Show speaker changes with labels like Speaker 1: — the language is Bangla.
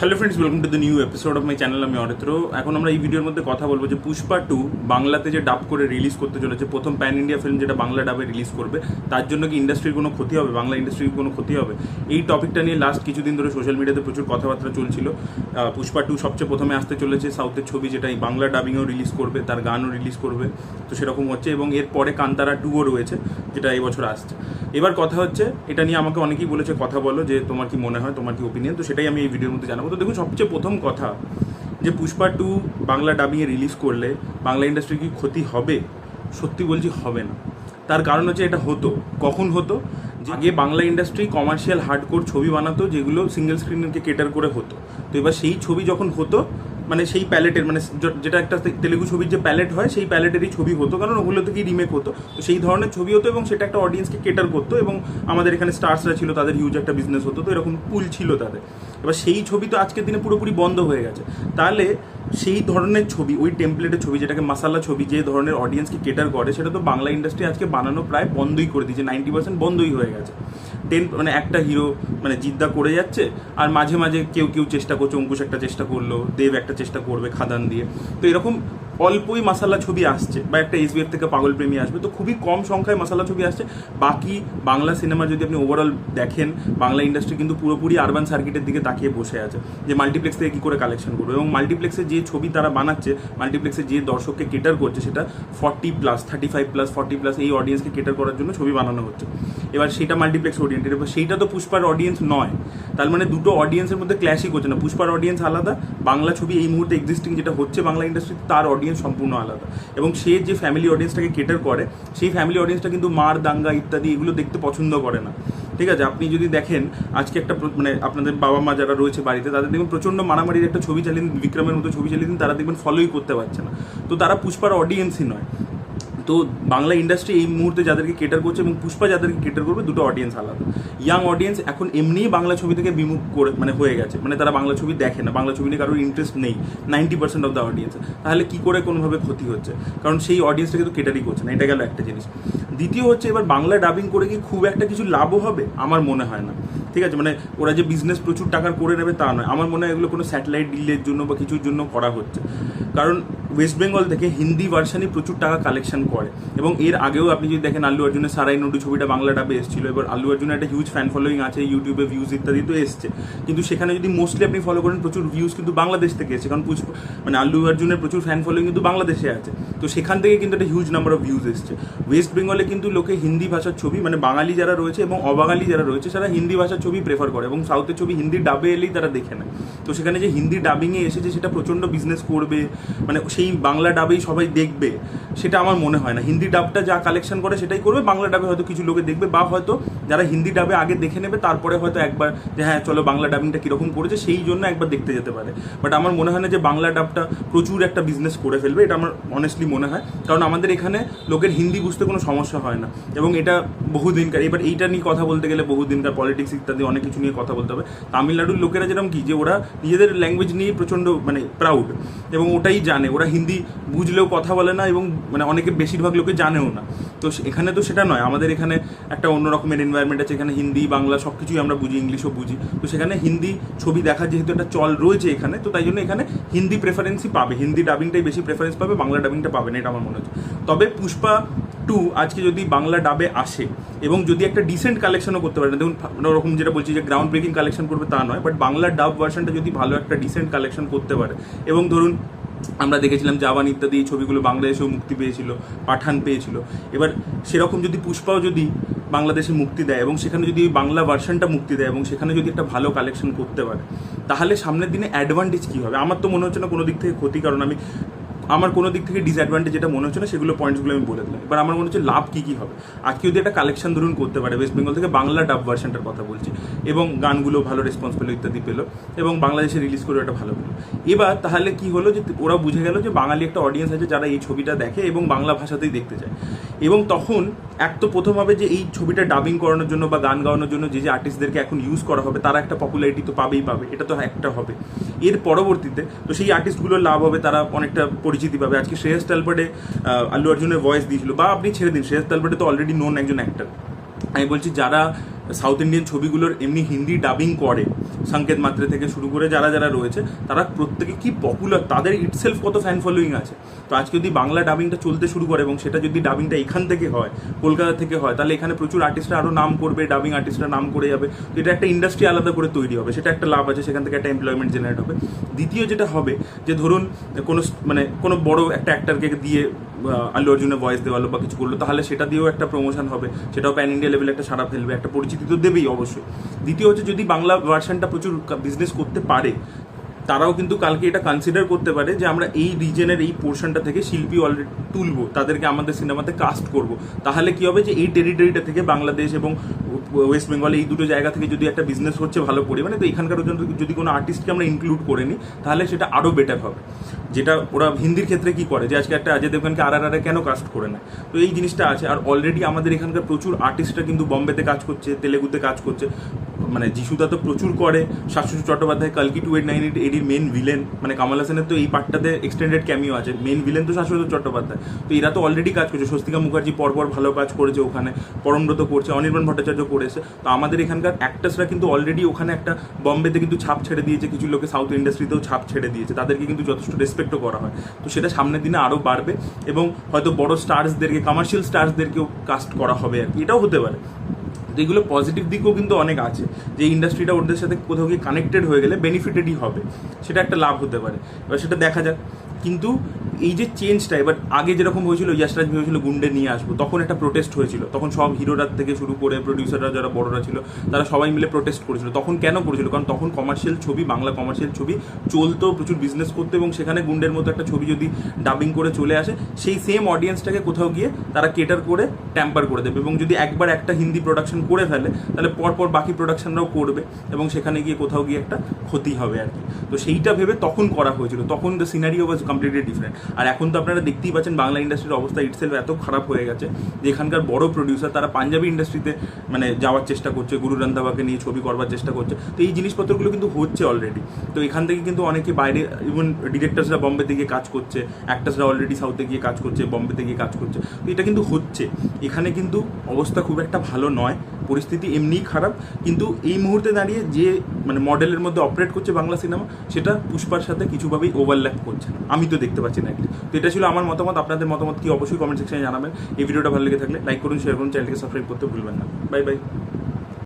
Speaker 1: Hello friends welcome to the new episode of my channel আমি অরিত্র এখন আমরা এই ভিডিওর মধ্যে কথা বলব যে পুষ্পা টু বাংলাতে যে ডাব করে রিলিজ করতে চলেছে, প্রথম প্যান ইন্ডিয়া ফিল্ম যেটা বাংলা ডাবে রিলিজ করবে, তার জন্য কি ইন্ডাস্ট্রির কোনো ক্ষতি হবে? বাংলা ইন্ডাস্ট্রির কোনো ক্ষতি হবে? এই টপিকটা নিয়ে লাস্ট কিছুদিন ধরে সোশ্যাল মিডিয়াতে প্রচুর কথাবার্তা চলছিল। পুষ্পা টু সবচেয়ে প্রথমে আসতে চলেছে সাউথের ছবি, যেটা এই বাংলা ডাবিংও রিলিজ করবে, তার গানও রিলিজ করবে। তো সেরকম হচ্ছে এবং এরপরে কান্তারা টুও রয়েছে, যেটা এই বছর আসছে। এবার কথা হচ্ছে, এটা নিয়ে আমাকে অনেকেই বলেছে, কথা বলো যে তোমার কি মনে হয়, তোমার কি ওপিনিয়ন তো সেটাই আমি এই ভিডিওর মধ্যে জানাব। তো দেখুন, সবচেয়ে প্রথম কথা যে পুষ্পা টু বাংলা ডাবিংয়ে রিলিজ করলে বাংলা ইন্ডাস্ট্রি কি ক্ষতি হবে? সত্যি বলছি হবে না। তার কারণ হচ্ছে এটা হতো। কখন হতো? যে আগে বাংলা ইন্ডাস্ট্রি কমার্শিয়াল হার্ডকোর ছবি বানাতো, যেগুলো সিঙ্গেল স্ক্রিনকে কেটার করে হতো। তো এবার সেই ছবি যখন হতো মানে সেই প্যালেটের মানে যেটা একটা তেলেগু ছবির যে প্যালেট হয়, সেই প্যালেটেরই ছবি হতো। কারণ ওগুলো থেকেই রিমেক হতো? তো সেই ধরনের ছবি হতো এবং সেটা একটা অডিয়েন্সকে কেটার করতো এবং আমাদের এখানে স্টার্সরা ছিল, তাদের হিউজ একটা বিজনেস হতো। তো এরকম পুল ছিল তাদের। এবার সেই ছবি তো আজকের দিনে পুরোপুরি বন্ধ হয়ে গেছে। তাহলে সেই ধরনের ছবি, ওই টেমপ্লেটের ছবি, যেটাকে মাসালা ছবি, যে ধরনের অডিয়েন্সকে কেটার করে, সেটা তো বাংলা ইন্ডাস্ট্রি আজকে বানানো প্রায় বন্ধই করে দিয়েছে নাইনটি পার্সেন্ট বন্ধই হয়ে গেছে। টেন মানে একটা হিরো মানে জিদ্দা করে যাচ্ছে, আর মাঝে মাঝে কেউ কেউ চেষ্টা করছে, অঙ্কুশ একটা চেষ্টা করল, দেব একটা চেষ্টা করবে খাদান দিয়ে। তো এরকম অল্পই মাসালা ছবি আসছে বা একটা এসবিএফ থেকে পাগল প্রেমী আসবে, তো খুবই কম সংখ্যায় মাসালা ছবি আসছে। বাকি বাংলা সিনেমা যদি আপনি ওভারঅল দেখেন, বাংলা ইন্ডাস্ট্রি কিন্তু পুরোপুরি আরবান সার্কিটের দিকে তাকিয়ে বসে আছে, যে মাল্টিপ্লেক্স থেকে কী করে কালেকশন করবে এবং মাল্টিপ্লেক্সে যে ছবি তারা বানাচ্ছে মাল্টিপ্লেক্সে যে দর্শককে কেটার করছে, সেটা forty plus thirty five plus forty plus এই অডিয়েন্সকে কেটার করার জন্য ছবি বানানো হচ্ছে। এবার সেটা মাল্টিপ্লেক্স অডিয়েন্টেড এবার সেইটা তো পুষ্পার অডিয়েন্স নয়। তার মানে দুটো অডিয়েন্সের মধ্যে ক্ল্যাশই করছে না। পুষ্পার অডিয়েন্স আলাদা, বাংলা ছবি এই মুহূর্তে এক্সিস্টিং যেটা হচ্ছে বাংলা ইন্ডাস্ট্রি তার অডিয়েন্স সম্পূর্ণ আলাদা। এবং সে যে ফ্যামিলি অডিয়েন্সটাকে কেটার করে, সেই ফ্যামিলি অডিয়েন্সটা কিন্তু মার, দাঙ্গা ইত্যাদি এগুলো দেখতে পছন্দ করে না। ঠিক আছে, আপনি যদি দেখেন, আজকে একটা মানে আপনাদের বাবা মা যারা রয়েছে বাড়িতে, তাদের দেখবেন প্রচণ্ড মারামারির একটা ছবি চালিয়ে বিক্রমের মতো ছবি চালিয়ে দিন, তারা দেখবেন ফলোই করতে পারছে না। তো তারা পুষ্পার অডিয়েন্সই নয়। তো বাংলা ইন্ডাস্ট্রি এই মুহূর্তে যাদেরকে কেটার করছে এবং পুষ্পা যাদেরকে কেটার করবে, দুটো অডিয়েন্স আলাদা। ইয়াং অডিয়েন্স এখন এমনিই বাংলা ছবি থেকে বিমুখ করে মানে হয়ে গেছে। মানে তারা বাংলা ছবি দেখে না, বাংলা ছবি নিয়ে কারোর ইন্টারেস্ট নেই ninety percent of the audience তাহলে কী করে কোনোভাবে ক্ষতি হচ্ছে? কারণ সেই অডিয়েন্সটা কিন্তু কেটারই করছে না, এটা গেল একটা জিনিস। দ্বিতীয় হচ্ছে এবার বাংলা ডাবিং করে কি খুব একটা কিছু লাভও হবে, আমার মনে হয় না। ঠিক আছে মানে ওরা যে বিজনেস প্রচুর টাকার করে নেবে তা নয়। আমার মনে হয় এগুলো কোনো স্যাটেলাইট ডিলের জন্য বা কিছুর জন্য করা হচ্ছে। কারণ ওয়েস্ট বেঙ্গল থেকে হিন্দি ভার্সানই প্রচুর টাকা কালেকশন করে। এবং এর আগেও আপনি যদি দেখেন আল্লু অর্জুনের সারাই নডু ছবিটা বাংলা ডাবে এসেছিল এবার আল্লু অর্জুনের একটা হিউজ ফ্যান ফলোয়িং আছে ইউটিউবে ভিউজ ইত্যাদি তো এসছে। কিন্তু সেখানে যদি মোস্টলি আপনি ফলো করেন, প্রচুর ভিউজ কিন্তু বাংলাদেশ থেকে এসেছে। কারণ পুষ্প- মানে আল্লু অর্জুনের প্রচুর ফ্যান ফলোয়িং কিন্তু বাংলাদেশে আছে। তো সেখান থেকে কিন্তু একটা হিউজ নাম্বার অফ ভিউজ এসছে। ওয়েস্ট বেঙ্গলে কিন্তু লোকে হিন্দি ভাষার ছবি মানে বাঙালি যারা রয়েছে এবং অবাঙালি যারা রয়েছে, তারা হিন্দি ভাষার ছবি প্রেফার করে এবং সাউথের ছবি হিন্দি ডাবে এলেই তারা দেখে নেয়। তো সেখানে যে হিন্দি ডাবিংয়ে এসেছে, সেটা প্রচণ্ড বিজনেস করবে। মানে সেই বাংলা ডাবেই সবাই দেখবে, সেটা আমার মনে হয় না। হিন্দি ডাবটা যা কালেকশন করে সেটাই করবে, বাংলা ডাবে হয়তো কিছু লোকে দেখবে বা হয়তো যারা হিন্দি ডাবে আগে দেখে নেবে, তারপরে হয়তো একবার যে হ্যাঁ চলো বাংলা ডাবিংটা কীরকম করেছে সেই জন্য একবার দেখতে যেতে পারে। বাট আমার মনে হয় না যে বাংলা ডাবটা প্রচুর একটা বিজনেস করে ফেলবে, এটা আমার অনেস্টলি মনে হয়। কারণ আমাদের এখানে লোকের হিন্দি বুঝতে কোনো সমস্যা হয় না। এবং এটা বহুদিনকার, এবার এইটা নিয়ে কথা বলতে গেলে বহুদিনকার পলিটিক্স ইত্যাদি অনেক কিছু নিয়ে কথা বলতে হবে। তামিলনাড়ুর লোকেরা যেরকম কি, যে ওরা নিজেদের ল্যাঙ্গুয়েজ নিয়ে প্রচণ্ড মানে প্রাউড এবং ওটাই জানে, ওরা হিন্দি বুঝলেও কথা বলে না এবং মানে অনেকে বেশিরভাগ লোকে জানেও না। তো এখানে তো সেটা নয়। আমাদের এখানে একটা অন্য রকমের এনভায়রনমেন্ট আছে। এখানে হিন্দি, বাংলা সব কিছুই আমরা বুঝি, ইংলিশও বুঝি। তো সেখানে হিন্দি ছবি দেখার যেহেতু একটা চল রয়েছে এখানে, তো তাই জন্য এখানে হিন্দি প্রেফারেন্সই পাবে। হিন্দি ডাবিংটাই বেশি প্রেফারেন্স পাবে, বাংলা ডাবিংটা পাবে না, এটা আমার মনে হচ্ছে। তবে পুষ্পা টু আজকে যদি বাংলা ডাবে আসে এবং যদি একটা ডিসেন্ট কালেকশনও করতে পারে, দেখুন ওরকম যেটা বলছি যে গ্রাউন্ড ব্রেকিং কালেকশন করবে তা নয় বাট বাংলা ডাব ভার্সনটা যদি ভালো একটা ডিসেন্ট কালেকশন করতে পারে এবং ধরুন আমরা দেখেছিলাম জাবান ইত্যাদি এই ছবিগুলো বাংলাদেশেও মুক্তি পেয়েছিল, পাঠান পেয়েছিল। এবার সেরকম যদি পুষ্পাও যদি বাংলাদেশে মুক্তি দেয় এবং সেখানে যদি বাংলা ভার্সনটা মুক্তি দেয় এবং সেখানে যদি একটা ভালো কালেকশন করতে পারে, তাহলে সামনের দিনে অ্যাডভান্টেজ কী হবে? আমার তো মনে হচ্ছে না কোনো দিক থেকে ক্ষতি, কারণ আমি আমার কোনো দিক থেকে ডিসঅ্যাডভান্টেজ যেটা মনে হচ্ছে না, সেগুলো পয়েন্টসগুলো আমি বলে দিলাম। এবার আমার মনে হচ্ছে লাভ কী কী হবে? আজকে যদি একটা কালেকশন ধরুন করতে পারে ওয়েস্ট বেঙ্গল থেকে বাংলা ডাব ভার্সনটার কথা বলছি, এবং গানগুলো ভালো রেসপন্স পেল, ইত্যাদি পেল, এবং বাংলাদেশে রিলিজ করে একটা ভালো পেল। এবার তাহলে কী হলো যে ওরা বুঝে গেল যে বাঙালি একটা অডিয়েন্স আছে যারা এই ছবিটা দেখে এবং বাংলা ভাষাতেই দেখতে চায়। এবং তখন এক তো প্রথম হবে যে এই ছবিটা ডাবিং করানোর জন্য বা গান গাওয়ানোর জন্য যে যে আর্টিস্টদেরকে এখন ইউজ করা হবে, তারা একটা পপুলারিটি তো পাবেই পাবে, এটা তো একটা হবে। এর পরবর্তীতে তো সেই আর্টিস্টগুলোর লাভ হবে, তারা অনেকটা পরিচিতি পাবে। আজকে শ্রেয়স তালপটে আল্লু অর্জুনের ভয়েস দিয়েছিল, বা আপনি ছেড়ে দিন, শ্রেয়স তালপটে তো অলরেডি নোন একজন অ্যাক্টর আমি বলছি, যারা সাউথ ইন্ডিয়ান ছবিগুলোর এমনি হিন্দি ডাবিং করে সংকেত মাত্রে থেকে শুরু করে যারা যারা রয়েছে, তারা প্রত্যেকে কি পপুলার তাদের ইটসেলফ কত ফ্যান ফলোয়িং আছে? তো আজকে যদি বাংলা ডাবিংটা চলতে শুরু করে এবং সেটা যদি ডাবিংটা এখান থেকে হয়, কলকাতা থেকে হয়, তাহলে এখানে প্রচুর আর্টিস্টরা আরও নাম করবে ডাবিং আর্টিস্টরা নাম করে যাবে। তো এটা একটা ইন্ডাস্ট্রি আলাদা করে তৈরি হবে, সেটা একটা লাভ আছে, সেখান থেকে একটা এমপ্লয়মেন্ট জেনারেট হবে। দ্বিতীয় যেটা হবে, যে ধরুন কোনো মানে কোনো বড় একটা অ্যাক্টারকে দিয়ে আল্লু অর্জুনের ভয়েস দেওয়ালো বা কিছু করল, তাহলে সেটা দিয়েও একটা প্রমোশন হবে। সেটাও প্যান ইন্ডিয়া লেভেলে একটা সারা ফেলবে, একটা পরিচিতি তো দেবেই অবশ্যই। দ্বিতীয় হচ্ছে যদি বাংলা ভার্সনটা প্রচুর বিজনেস করতে পারে, তারাও কিন্তু কালকে এটা কনসিডার করতে পারে যে আমরা এই রিজনের এই পোর্শনটা থেকে শিল্পী অলরেডি তুলবো, তাদেরকে আমাদের সিনেমাতে কাস্ট করব। তাহলে কি হবে যে এই টেরিটরিটা থেকে বাংলাদেশ এবং ওয়েস্ট বেঙ্গলে এই দুটো জায়গা থেকে যদি একটা বিজনেস হচ্ছে ভালো পরিমাণে তো এখানকার জন্য যদি কোনো আর্টিস্টকে আমরা ইনক্লুড করে নিই, তাহলে সেটা আরও বেটার হবে। যেটা ওরা হিন্দির ক্ষেত্রে কি করে? যে আজকে একটা অজয় দেবগানকে আর আর কেন কাস্ট করে নেয় তো এই জিনিসটা আছে। আর অলরেডি আমাদের এখানকার প্রচুর আর্টিস্টরা কিন্তু বম্বেতে কাজ করছে তেলেগুতে কাজ করছে। মানে যিশুদা তো প্রচুর করে। শাশ্বত চট্টোপাধ্যায় কালকি টু এইট নাইন এইট এডির মেন ভিলেন মানে কামাল হাসানের তো এই পার্টটাতে এক্সটেন্ডেড ক্যামিও আছে। মেন ভিলেন তো শাশ্বত চট্টোপাধ্যায় তো এরা তো অলরেডি কাজ করছে। স্বস্তিকা মুখার্জি পরপর ভালো কাজ করেছে ওখানে। পরমব্রত করছে, অনির্বাণ ভট্টাচার্য করেছে। তো আমাদের এখানকার অ্যাক্টার্সরা কিন্তু অলরেডি ওখানে একটা বম্বেতে কিন্তু ছাপ ছেড়ে দিয়েছে, কিছু লোকে সাউথ ইন্ডাস্ট্রিতেও ছাপ ছেড়ে দিয়েছে। তাদেরকে কিন্তু যথেষ্ট রেসপেক্টও করা হয়। তো সেটা সামনের দিনে আরও বাড়বে এবং হয়তো বড় স্টার্সদেরকে কমার্শিয়াল স্টার্সদেরকেও কাস্ট করা হবে আর কি। এটাও হতে পারে। তো এগুলো পজিটিভ দিকও কিন্তু অনেক আছে। যে ইন্ডাস্ট্রিটা ওদের সাথে কোথাও গিয়ে কানেক্টেড হয়ে গেলে বেনিফিটেডই হবে। সেটা একটা লাভ হতে পারে। এবার সেটা দেখা যাক। কিন্তু এই যে চেঞ্জটা এবার আগে যেরকম হয়েছিল, ইয়াসরাজ ভেবেছিল গুন্ডে নিয়ে আসব, তখন একটা প্রোটেস্ট হয়েছিল। তখন সব হিরোরা থেকে শুরু করে প্রডিউসাররা যারা বড়রা ছিল, তারা সবাই মিলে প্রোটেস্ট করেছিল। তখন কেন করেছিল? কারণ তখন কমার্শিয়াল ছবি, বাংলা কমার্শিয়াল ছবি চলতো, প্রচুর বিজনেস করতো এবং সেখানে গুন্ডের মতো একটা ছবি যদি ডাবিং করে চলে আসে, সেই সেম অডিয়েন্সটাকে কোথাও গিয়ে তারা কেটার করে ট্যাম্পার করে দেবে এবং যদি একবার একটা হিন্দি প্রোডাকশন করে ফেলে, তাহলে পরপর বাকি প্রোডাকশনরাও করবে এবং সেখানে গিয়ে কোথাও গিয়ে একটা ক্ষতি হবে আর কি। তো সেইটা ভেবে তখন করা হয়েছিল। তখন the scenario was completely different আর এখন তো আপনারা দেখতেই পাচ্ছেন বাংলা ইন্ডাস্ট্রির অবস্থা ইটসেলফ এত খারাপ হয়ে গেছে যে এখানকার বড় প্রডিউসার তারা পাঞ্জাবি ইন্ডাস্ট্রিতে মানে যাওয়ার চেষ্টা করছে, গুরু রন্ধাবাকে নিয়ে ছবি করবার চেষ্টা করছে। তো এই জিনিসপত্রগুলো কিন্তু হচ্ছে অলরেডি তো এখান থেকে কিন্তু অনেকে বাইরে ইভেন ডিরেক্টার্সরা বম্বেতে গিয়ে কাজ করছে অ্যাক্টার্সরা অলরেডি সাউথে গিয়ে কাজ করছে, বম্বেতে গিয়ে কাজ করছে। তো এটা কিন্তু হচ্ছে। এখানে কিন্তু অবস্থা খুব একটা ভালো নয়। পরিস্থিতি এমনিই খারাপ, কিন্তু এই মুহূর্তে দাঁড়িয়ে যে মানে মডেলের মধ্যে অপারেট করছে বাংলা সিনেমা সেটা পুষ্পার সাথে কিছুভাবেই ওভারল্যাপ করছে আমি তো দেখতে পাচ্ছি না তো এটা ছিল আমার মতামত। আপনাদের মতামত কি? অবশ্যই কমেন্ট সেকশনে জানাবেন। এই ভিডিওটা ভালো লেগে থাকলে লাইক করুন শেয়ার করুন চ্যানেলকে সাবস্ক্রাইব করতে ভুলবেন না। Bye bye